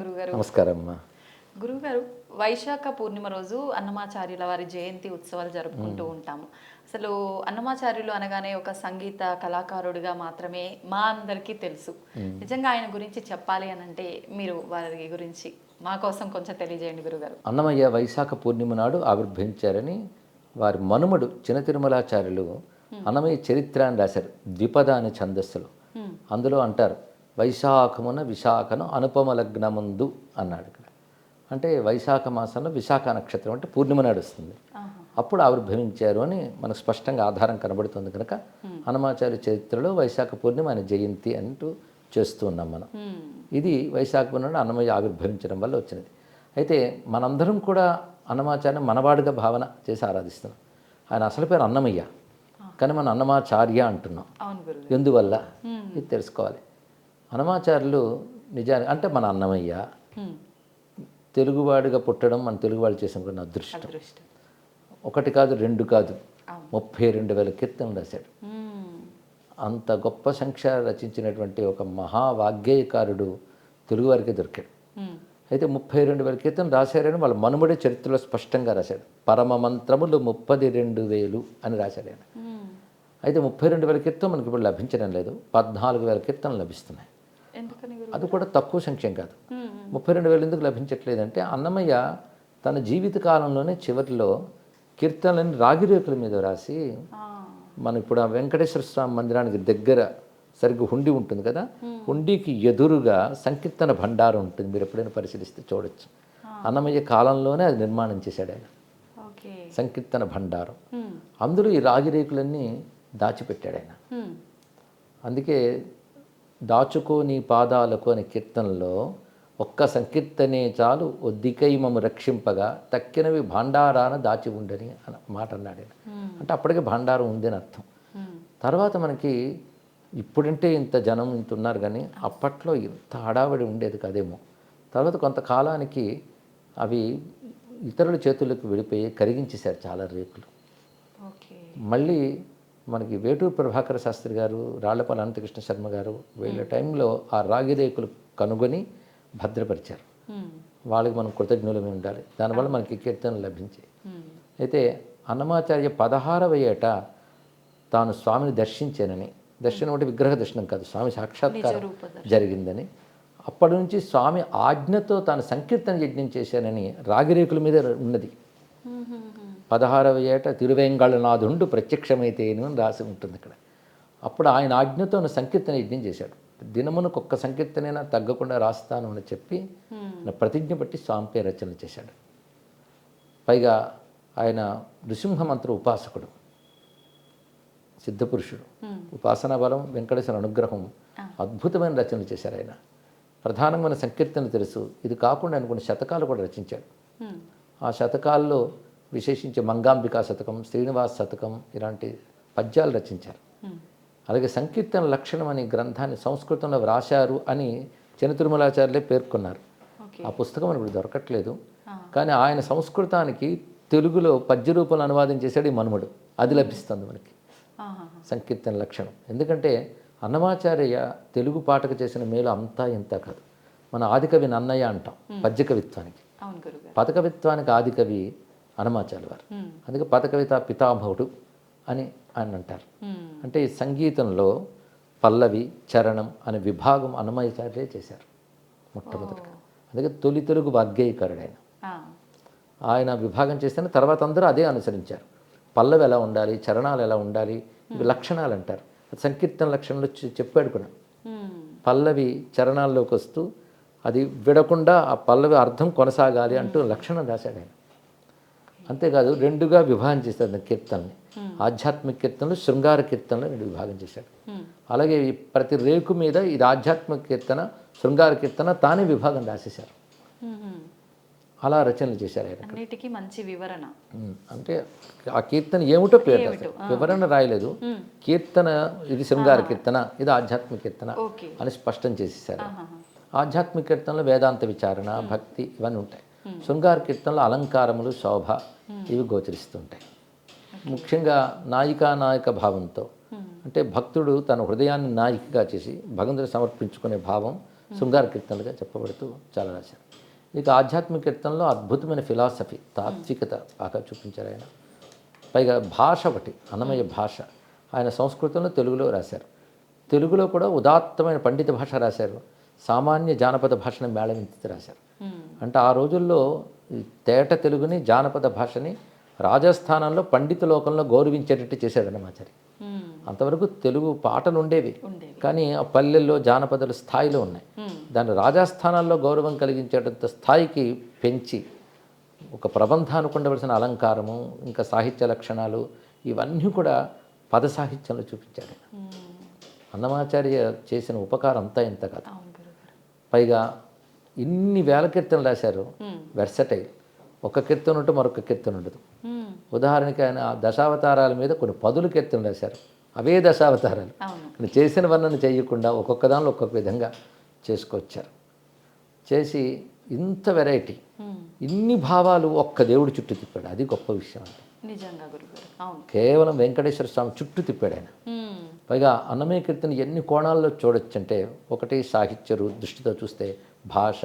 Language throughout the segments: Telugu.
గురుగారు. నమస్కారం అమ్మా గురుగారు వైశాఖ పూర్ణిమ రోజు అన్నమాచార్యుల వారి జయంతి ఉత్సవాలు జరుపుకుంటూ ఉంటాము. అసలు అన్నమాచార్యులు అనగానే ఒక సంగీత కళాకారుడిగా మాత్రమే మా అందరికీ తెలుసు. నిజంగా ఆయన గురించి చెప్పాలి అని అంటే మీరు వారి గురించి మా కోసం కొంచెం తెలియజేయండి గురుగారు. అన్నమయ్య వైశాఖ పూర్ణిమ నాడు ఆవిర్భవించారని వారి మనుమడు చిన్న తిరుమలాచార్యులు అన్నమయ్య చరిత్ర అని రాశారు. ద్విపద అనే ఛందస్సులో. అందులో అంటారు వైశాఖమున విశాఖను అనుపమ లగ్నముందు అన్నాడు ఇక్కడ. అంటే వైశాఖ మాసంలో విశాఖ నక్షత్రం అంటే పూర్ణిమ నాడు వస్తుంది ఆహా. అప్పుడు ఆవిర్భవించారు అని మనకు స్పష్టంగా ఆధారం కనబడుతుంది కనుక హనుమాచార్య చరిత్రలో వైశాఖ పూర్ణిమ ఆయన జయంతి అంటూ చేస్తూ ఉన్నాం మనం. ఇది వైశాఖ పూర్ణిమ అన్నమయ్య ఆవిర్భవించడం వల్ల వచ్చినది. అయితే మనందరం కూడా అన్నమాచార్య మనవాడుగా భావన చేసి ఆరాధిస్తున్నాం. ఆయన అసలు పేరు అన్నమయ్య. కానీ మనం అన్నమాచార్య అంటున్నాం. ఎందువల్ల? ఇది తెలుసుకోవాలి. అన్నమాచార్యులు నిజానికి అంటే మన అన్నమయ్య. తెలుగువాడిగా పుట్టడం మన తెలుగువాడు చేసిన కొన్ని అదృష్టం అదృష్టం ఒకటి కాదు రెండు కాదు. ముప్పై రెండు వేల కీర్తనలు రాశాడు. అంత గొప్ప సంఖ్య రచించినటువంటి ఒక మహావాగ్గేయకారుడు తెలుగువారికి దొరికాడు. అయితే ముప్పై రెండు వేల కీర్తనలు రాశారని వాళ్ళ మనుమడి చరిత్రలో స్పష్టంగా రాశాడు పరమ మంత్రములు ముప్పది రెండు వేలు అని రాశాడు ఆయన. అయితే ముప్పై రెండు వేల కీర్తన మనకి ఇప్పుడు లభించడం లేదు పద్నాలుగు వేల కీర్తనలు లభిస్తున్నాయి అది కూడా తక్కువ సంఖ్యం కాదు. ముప్పై రెండు వేలు ఎందుకు లభించట్లేదంటే అన్నమయ్య తన జీవిత కాలంలోనే చివరిలో కీర్తనలని రాగిరేకుల మీద రాసి. మనం ఇప్పుడు ఆ వెంకటేశ్వర స్వామి మందిరానికి దగ్గర సరిగ్గా హుండీ ఉంటుంది కదా హుండీకి ఎదురుగా సంకీర్తన భండారం ఉంటుంది. మీరు ఎప్పుడైనా పరిశీలిస్తే చూడొచ్చు. అన్నమయ్య కాలంలోనే అది నిర్మాణం చేశాడు ఆయన. సంకీర్తన భండారం. అందులో ఈ రాగి రేకులన్నీ దాచిపెట్టాడు ఆయన. అందుకే దాచుకో నీ పాదాలకు అనే కీర్తనలో ఒక్క సంకీర్తనే చాలు ఒద్దికై మము రక్షింపగా తక్కినవి భాండారాన దాచి ఉండని అన్న మాట అన్నాడు అంటే అప్పటికే భాండారం ఉంది అని అర్థం. తర్వాత మనకి ఇప్పుడంటే ఇంత జనం ఇంత ఉన్నారు కానీ అప్పట్లో ఇంత హడావిడి ఉండేది కదేమో. తర్వాత కొంతకాలానికి అవి ఇతరుల చేతుల్లోకి వెళ్ళిపోయి కరిగించేశారు చాలా రేకులు. మళ్ళీ మనకి వేటూరు ప్రభాకర శాస్త్రి గారు రాళ్ళపల్లి అనంతకృష్ణ శర్మ గారు వీళ్ళ టైంలో ఆ రాగి రేకులు కనుగొని భద్రపరిచారు. వాళ్ళకి మనం కృతజ్ఞులమే ఉండాలి. దానివల్ల మనకి కీర్తనలు లభించాయి. అయితే అన్నమాచార్య పదహారవ ఏట తాను స్వామిని దర్శించానని దర్శనం అంటే విగ్రహ దర్శనం కాదు స్వామి సాక్షాత్కారం జరిగిందని అప్పటి నుంచి స్వామి ఆజ్ఞతో తాను సంకీర్తన యజ్ఞం చేశానని రాగిరేకుల మీద ఉన్నది. పదహారవ ఏట తిరువేంగళనాథుండు ప్రత్యక్షమైతేను అని రాసి ఉంటుంది ఇక్కడ. అప్పుడు ఆయన ఆజ్ఞతో సంకీర్తన యజ్ఞం చేశాడు. దినమునకు ఒక్క సంకీర్తనైనా తగ్గకుండా రాస్తాను అని చెప్పి. నా ప్రతిజ్ఞ బట్టి స్వామి పేరు రచన చేశాడు. పైగా ఆయన నృసింహ మంత్ర ఉపాసకుడు సిద్ధపురుషుడు. ఉపాసనా బలం వెంకటేశ్వర అనుగ్రహం అద్భుతమైన రచనలు చేశారు ఆయన. ప్రధానమైన సంకీర్తనలు తెలుసు. ఇది కాకుండా ఆయన కొన్ని శతకాలు కూడా రచించాడు. ఆ శతకాల్లో విశేషించి మంగాంబికా శతకం శ్రీనివాస్ శతకం ఇలాంటి పద్యాలు రచించారు. అలాగే సంకీర్తన లక్షణం అనే గ్రంథాన్ని సంస్కృతంలో వ్రాశారు అని చిన్న తిరుమలాచార్యులే పేర్కొన్నారు ఆ పుస్తకం ఇప్పుడు దొరకట్లేదు. కానీ ఆయన సంస్కృతానికి తెలుగులో పద్య రూపంలో అనువాదం చేశాడు ఈ మనుమడు. అది లభిస్తుంది మనకి. సంకీర్తన లక్షణం. ఎందుకంటే అన్నమాచార్య తెలుగు పాటకు చేసిన మేలు అంతా ఇంత కాదు. మన ఆదికవి నన్నయ్య అంటాం పద్య కవిత్వానికి పదకవిత్వానికి ఆదికవి హనుమాచార్య వారు. అందుకే పదకవిత పితామహుడు అని ఆయన అంటారు. అంటే ఈ సంగీతంలో పల్లవి చరణం అనే విభాగం అన్నమాచార్యే చేశారు మొట్టమొదటిగా. అందుకే తొలి తెలుగు వాగ్గేయకారుడు ఆయన. ఆయన విభాగం చేస్తేనే తర్వాత అందరూ అదే అనుసరించారు. పల్లవి ఎలా ఉండాలి చరణాలు ఎలా ఉండాలి ఇవి లక్షణాలు అంటారు. సంకీర్తన లక్షణంలో చెప్పాడు కూడా. పల్లవి చరణాల్లోకి వస్తూ అది విడకుండా ఆ పల్లవి అర్థం కొనసాగాలి అంటూ లక్షణం రాశాడు ఆయన. అంతేకాదు రెండుగా విభాగం ఆయన కీర్తనని. ఆధ్యాత్మిక కీర్తనలు శృంగార కీర్తనలు రెండు విభాగం చేశాడు. Hmm. అలాగే ఈ ప్రతి రేకు మీద ఇది ఆధ్యాత్మిక కీర్తన శృంగార కీర్తన తానే విభాగం రాసేశారు. Hmm. Hmm. అలా రచనలు చేశారు ఆయన అన్నిటికీ మంచి వివరణ. అంటే ఆ కీర్తన ఏమిటో పేరు. వివరణ రాయలేదు. కీర్తన ఇది శృంగార కీర్తన ఇది ఆధ్యాత్మిక కీర్తన అని స్పష్టం చేసేసారు. ఆధ్యాత్మిక కీర్తనలో వేదాంత విచారణ భక్తి ఇవన్నీ ఉంటాయి. శృంగార కీర్తనలో అలంకారములు శోభ ఇవి గోచరిస్తుంటాయి. ముఖ్యంగా నాయికా నాయక భావంతో. అంటే భక్తుడు తన హృదయాన్ని నాయికగా చేసి భగవంతుడు సమర్పించుకునే భావం శృంగార కీర్తనలుగా చెప్పబడుతూ చాలా రాశారు. ఇక ఆధ్యాత్మిక కీర్తనలో అద్భుతమైన ఫిలాసఫీ తాత్వికత బాగా చూపించారు ఆయన. పైగా భాష ఒకటి అన్నమయ్య భాష ఆయన సంస్కృతంలో తెలుగులో రాశారు. తెలుగులో కూడా ఉదాత్తమైన పండిత భాష రాశారు. సామాన్య జానపద భాషను మేళవించి రాశారు. అంటే ఆ రోజుల్లో తేట తెలుగుని జానపద భాషని రాజస్థానంలో పండిత లోకంలో గౌరవించేటట్టు చేశాడు అన్నమాచారి మ్మ్. అంతవరకు తెలుగు పాటలు ఉండేవి. కానీ ఆ పల్లెల్లో జానపదాలు స్థాయిలో ఉన్నాయి. మ్మ్. దాన్ని రాజస్థానాల్లో గౌరవం కలిగించేటంత స్థాయికి పెంచి ఒక ప్రబంధానికి ఉండవలసిన అలంకారము ఇంకా సాహిత్య లక్షణాలు ఇవన్నీ కూడా పద సాహిత్యంలో చూపించాడు. అన్నమాచార్య చేసిన ఉపకారం అంతా ఇంత కాదు. పైగా ఇన్ని వేల కీర్తనలు రాశారు. వెర్సటైల్ ఒక కీర్తన ఉంటే మరొక కీర్తన ఉండదు. ఉదాహరణకి ఆయన ఆ దశావతారాల మీద కొన్ని పదులు కీర్తనలు రాశారు. అవే దశావతారాలు. చేసిన వర్ణన చేయకుండా ఒక్కొక్క దానిలో ఒక్కొక్క విధంగా చేసుకొచ్చారు. చేసి ఇంత వెరైటీ. ఇన్ని భావాలు ఒక్క దేవుడి చుట్టూ తిప్పాడు. అది గొప్ప విషయం అవును. కేవలం వెంకటేశ్వర స్వామి చుట్టూ తిప్పాడు ఆయన. పైగా అన్నమయ్య కీర్తన ఎన్ని కోణాల్లో చూడొచ్చంటే ఒకటి సాహిత్య దృష్టితో చూస్తే భాష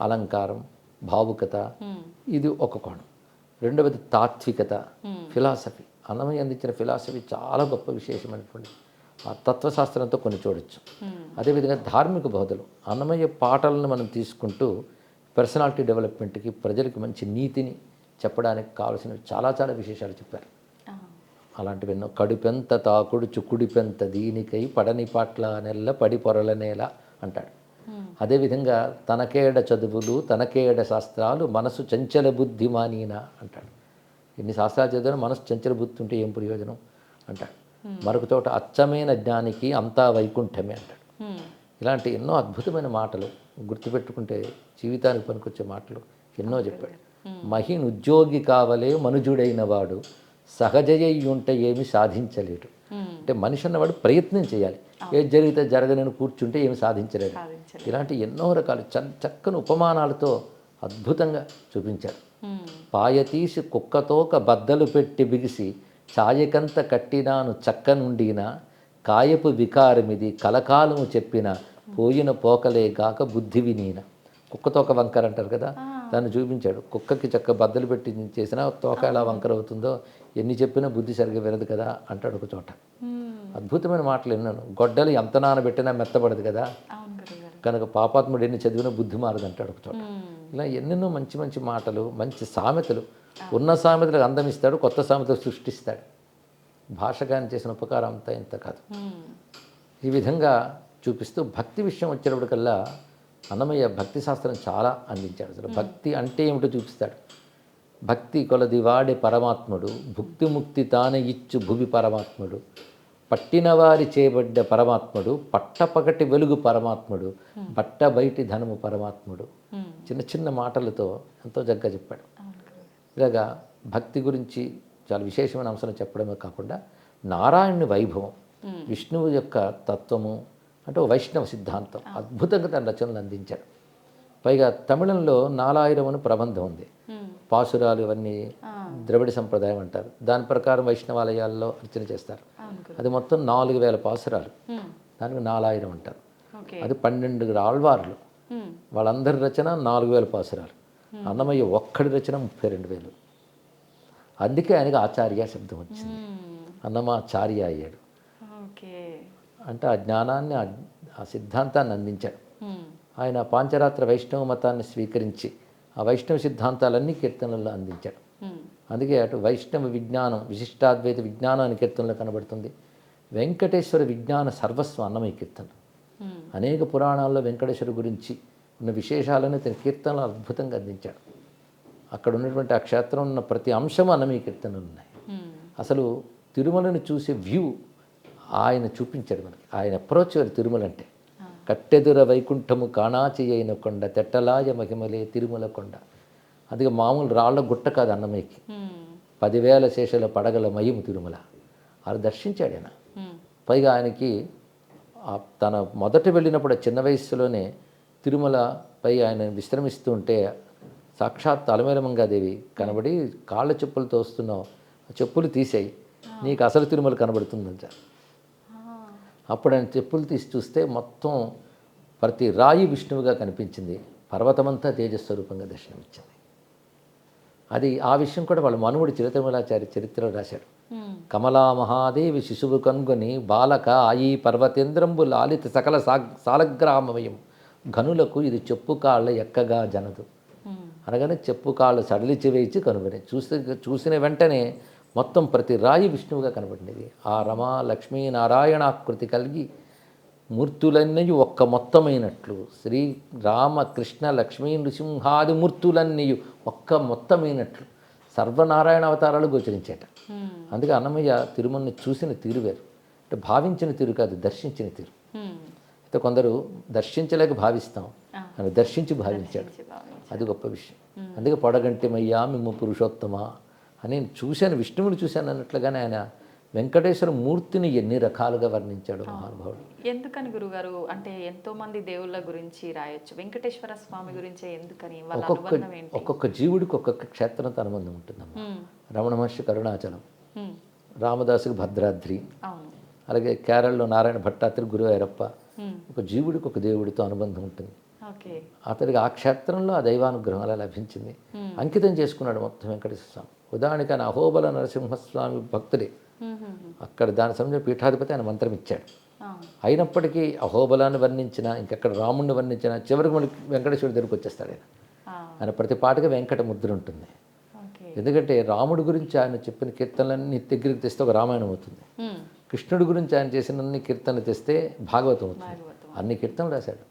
అలంకారం భావుకత మ్మ్. ఇది ఒక కోణం రెండవది తాత్వికత Hmm. ఫిలాసఫీ అన్నమయ్య అందించిన ఫిలాసఫీ చాలా గొప్ప విశేషమైనటువంటి ఆ తత్వశాస్త్రంతో కొన్ని చూడొచ్చు మ్మ్. అదేవిధంగా ధార్మిక బోధలు అన్నమయ్య పాటలను మనం తీసుకుంటూ పర్సనాలిటీ డెవలప్మెంట్కి ప్రజలకి మంచి నీతిని చెప్పడానికి కావాల్సిన చాలా చాలా విశేషాలు చెప్పారు. అలాంటివి ఎన్నో. కడుపెంత తాకుడు చుక్కుడిపెంత దీనికై పడని పాట్ల నెల్ల పడి పొరల నేల అంటాడు. అదేవిధంగా తనకేడ చదువులు తనకేడ శాస్త్రాలు మనసు చంచల బుద్ధి మానీన అంటాడు. ఎన్ని శాస్త్రాలు చదివినా మనసు చంచల బుద్ధి ఉంటే ఏం ప్రయోజనం అంటాడు. మరొక చోట అచ్చమైన జ్ఞానికి అంతా వైకుంఠమే అంటాడు. ఇలాంటి ఎన్నో అద్భుతమైన మాటలు గుర్తుపెట్టుకుంటే జీవితానికి పనికొచ్చే మాటలు ఎన్నో చెప్పాడు. మహిన్ ఉద్యోగి కావలే మనుజుడైన వాడు సహజయ్యి ఉంటే ఏమి సాధించలేడు. అంటే మనిషి అన్నవాడు ప్రయత్నం చేయాలి. ఏది జరిగితే జరగనని కూర్చుంటే ఏమి సాధించలేడు. సాధించలేదు ఇలాంటి ఎన్నో రకాలు చ చక్కని ఉపమానాలతో అద్భుతంగా చూపించారు. పాయ తీసి కుక్కతోక బద్దలు పెట్టి బిగిసి ఛాయకంత కట్టినాను చక్క నుండిన కాయపు వికారమిది కలకాలము చెప్పిన పోయిన పోకలే గాక బుద్ధి వినీన. కుక్కతోక వంకర అంటారు కదా? దాన్ని చూపించాడు. కుక్కకి చక్క బద్దలు పెట్టి చేసినా తోక ఎలా వంకర అవుతుందో ఎన్ని చెప్పినా బుద్ధి సరిగ్గా వినదు కదా అంటాడు ఒక చోట. అద్భుతమైన మాటలు విన్నాను. గొడ్డలు ఎంత నానబెట్టినా మెత్తబడదు కదా. కనుక పాపాత్ముడు ఎన్ని చదివినా బుద్ధి మారదు అంటాడు ఒక చోట. ఇలా ఎన్నెన్నో మంచి మంచి మాటలు మంచి సామెతలు ఉన్న సామెతలకు అందమిస్తాడు కొత్త సామెతలు సృష్టిస్తాడు. భాషగాని చేసిన ఉపకారం అంతా ఇంత కాదు. ఈ విధంగా చూపిస్తూ భక్తి విషయం వచ్చేటప్పటికల్లా అన్నమయ్య భక్తి శాస్త్రం చాలా అందించాడు. అసలు భక్తి అంటే ఏమిటో చూపిస్తాడు. భక్తి కొలది వాడే పరమాత్ముడు భుక్తి ముక్తి తానే ఇచ్చు భువి పరమాత్ముడు. పట్టినవారి చేయబడ్డ పరమాత్ముడు పట్టపగటి వెలుగు పరమాత్ముడు బట్ట బయటి ధనము పరమాత్ముడు. చిన్న చిన్న మాటలతో ఎంతో చక్కగా చెప్పాడు. ఇలాగా భక్తి గురించి చాలా విశేషమైన అంశాలు చెప్పడమే కాకుండా నారాయణుని వైభవం విష్ణువు యొక్క తత్వము అంటే వైష్ణవ సిద్ధాంతం అద్భుతంగా తన రచనలు అందించాడు. పైగా తమిళంలో నాలాయిరం అని ప్రబంధం ఉంది. పాసురాలు ఇవన్నీ. ద్రవిడ సంప్రదాయం అంటారు. దాని ప్రకారం వైష్ణవాలయాల్లో అర్చన చేస్తారు. అది మొత్తం నాలుగు వేల పాసురాలు. దానికి నాలాయిరం అంటారు. అది పన్నెండు ఆళ్వార్లు. వాళ్ళందరి రచన నాలుగు వేల పాసురాలు. అన్నమయ్య ఒక్కడి రచన ముప్పై రెండు వేలు. అందుకే ఆయనకి ఆచార్య శబ్దం వచ్చింది. అన్నమాచార్య అయ్యాడు. అంటే ఆ జ్ఞానాన్ని ఆ- సిద్ధాంతాన్ని అందించాడు. ఆయన పాంచరాత్ర వైష్ణవ మతాన్ని స్వీకరించి ఆ వైష్ణవ సిద్ధాంతాలన్నీ కీర్తనల్లో అందించాడు. అందుకే అటు వైష్ణవ విజ్ఞానం విశిష్టాద్వైత విజ్ఞానం అని కీర్తనలో కనబడుతుంది. వెంకటేశ్వర విజ్ఞాన సర్వస్వం అన్నమయ్య కీర్తన. అనేక పురాణాల్లో వెంకటేశ్వర గురించి ఉన్న విశేషాలను తన కీర్తనలు అద్భుతంగా అందించాడు. అక్కడ ఉన్నటువంటి ఆ క్షేత్రం ఉన్న ప్రతి అంశం అన్నమయ్య కీర్తనలు ఉన్నాయి. అసలు తిరుమలను చూసే వ్యూ ఆయన చూపించాడు మనకి. ఆయన అప్రోచ్ తిరుమల అంటే కట్టెదుర వైకుంఠము కాణాచి అయిన కొండ తెట్టలాయ మహిమలే తిరుమల కొండ. అది మామూలు రాళ్ళ గుట్ట కాదు అన్నమయ్యకి. పదివేల శేషల పడగల మయము తిరుమల. అది దర్శించాడు ఆయన. పైగా ఆయనకి తన మొదట వెళ్ళినప్పుడు చిన్న వయస్సులోనే తిరుమలపై ఆయన విశ్రమిస్తూ ఉంటే సాక్షాత్ అలమేలమంగాదేవి కనబడి కాళ్ళ చెప్పులతో వస్తున్నావు ఆ చెప్పులు తీసేయి. నీకు అసలు తిరుమల కనబడుతుందంట. అప్పుడు ఆయన చెప్పులు తీసి చూస్తే మొత్తం ప్రతి రాయి విష్ణువుగా కనిపించింది. పర్వతమంతా తేజస్వరూపంగా దర్శనమిచ్చింది. అది ఆ విషయం కూడా వాళ్ళ మనువుడు చిరతిరుమలాచారి చరిత్రలో రాశాడు. కమలా మహాదేవి శిశువు కనుగొని బాలక ఆయి పర్వతేంద్రంబు లాలిత సకల సా సాలగ్రామమయం. ఘనులకు ఇది చెప్పు కాళ్ళ ఎక్కగా జనదు. అనగానే చెప్పు కాళ్ళు సడలిచి వేయించి కనుగొని. చూసి చూసిన వెంటనే మొత్తం ప్రతి రాయి విష్ణువుగా కనబడినది. ఆ రమా లక్ష్మీ నారాయణాకృతి కలిగి మూర్తులన్నీ ఒక్క మొత్తమైనట్లు. శ్రీ రామ కృష్ణ లక్ష్మీ నృసింహాది మూర్తులన్నీ ఒక్క మొత్తమైనట్లు. సర్వనారాయణ అవతారాలు గోచరించేట. అందుకే అన్నమయ్య తిరుమలని చూసిన తీరు వేరు. అంటే భావించిన తీరు కాదు దర్శించిన తీరు. అయితే కొందరు దర్శించలేక భావిస్తాం. అని దర్శించి భావించాడు. అది గొప్ప విషయం. అందుకే పొడగంటిమయ్యా మిమ్మ పురుషోత్తమ అని చూశాను విష్ణువుని చూశాను అన్నట్లుగానే ఆయన వెంకటేశ్వర మూర్తిని ఎన్ని రకాలుగా వర్ణించాడు మహానుభావుడు. ఎందుకని గురుగారు? అంటే ఎంతో మంది దేవుళ్ళ గురించి రాయొచ్చు. వెంకటేశ్వర స్వామి గురించే ఎందుకని? ఒక్కొక్క ఒక్కొక్క జీవుడికి ఒక్కొక్క క్షేత్రంతో అనుబంధం ఉంటుందమ్మా. ఉమ్, రమణ మహర్షి కరుణాచలం రామదాసుకి భద్రాద్రి అలాగే కేరళలో నారాయణ భట్టాత్రి గురువాయూరప్ప ఉమ్, ఒక జీవుడికి ఒక దేవుడితో అనుబంధం ఉంటుంది. అతడికి ఆ క్షేత్రంలో ఆ దైవానుగ్రహం అలా లభించింది. అంకితం చేసుకున్నాడు మొత్తం వెంకటేశ్వర స్వామి. ఉదాహరణకి ఆయన అహోబల నరసింహస్వామి భక్తుడే. అక్కడ దాని సమయంలో పీఠాధిపతి ఆయన మంత్రం ఇచ్చాడు అయినప్పటికీ అహోబలాన్ని వర్ణించిన ఇంకెక్కడ రాముడిని వర్ణించిన చివరికి మనకి వెంకటేశ్వరుడి దగ్గరికి వచ్చేస్తాడు ఆయన ఆయన ప్రతి పాటగా వెంకట ముద్ర ఉంటుంది. ఎందుకంటే రాముడి గురించి ఆయన చెప్పిన కీర్తనలన్నీ దగ్గరికి తెస్తే ఒక రామాయణం అవుతుంది. కృష్ణుడి గురించి ఆయన చేసిన అన్ని కీర్తనలు తెస్తే భాగవతం అవుతుంది. అన్ని కీర్తనలు రాశాడు.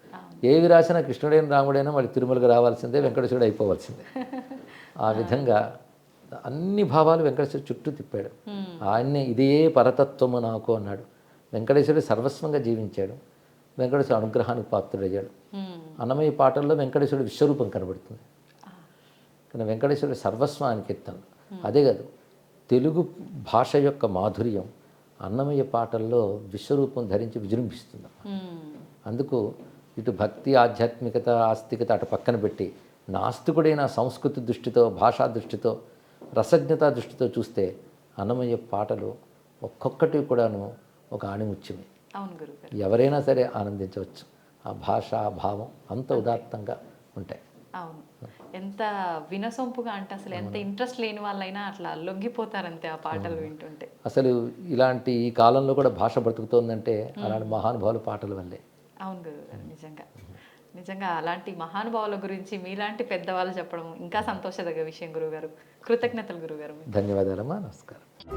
ఏవి రాసినా కృష్ణుడైన రాముడైనా మళ్ళీ తిరుమలకి రావాల్సిందే వెంకటేశ్వరుడు అయిపోవాల్సిందే. ఆ విధంగా అన్ని భావాలు వెంకటేశ్వరుడు చుట్టూ తిప్పాడు. ఉమ్, ఆయన్నే ఇదే పరతత్వము నాకు అన్నాడు. వెంకటేశ్వరుడు సర్వస్వంగా జీవించాడు. వెంకటేశ్వర అనుగ్రహానికి పాత్రుడయ్యాడు. ఉమ్, అన్నమయ్య పాటల్లో వెంకటేశ్వరుడు విశ్వరూపం కనబడుతుంది. కానీ వెంకటేశ్వరుడు సర్వస్వానికి కీర్తన అదే కాదు తెలుగు భాష యొక్క మాధుర్యం అన్నమయ్య పాటల్లో విశ్వరూపం ధరించి విజృంభిస్తుంది. అందుకు ఇటు భక్తి ఆధ్యాత్మికత ఆస్తికత అటు పక్కన పెట్టి నాస్తికుడైన సంస్కృతి దృష్టితో భాషా దృష్టితో రసజ్ఞత దృష్టితో చూస్తే అన్నమయ్య పాటలు ఒక్కొక్కటి కూడాను ఒక ఆణిముత్యమే. ఎవరైనా సరే ఆనందించవచ్చు. ఆ భాష భావం అంత ఉదాత్తంగా ఉంటాయి. అవును. ఎంత వినసొంపుగా అంటే అసలు ఎంత ఇంట్రెస్ట్ లేని వాళ్ళైనా అట్లా లొంగిపోతారంతే ఆ పాటలు వింటుంటే. అసలు ఇలాంటి ఈ కాలంలో కూడా భాష బ్రతుకుతోందంటే అలాంటి మహానుభావుల పాటల వల్లే. అవును గురుగారు నిజంగా. నిజంగా అలాంటి మహానుభావుల గురించి మీలాంటి పెద్దవాళ్ళు చెప్పడం ఇంకా సంతోషదగ్గ విషయం గురువుగారు. కృతజ్ఞతలు గురువుగారు. ధన్యవాదాలమ్మా. నమస్కారం.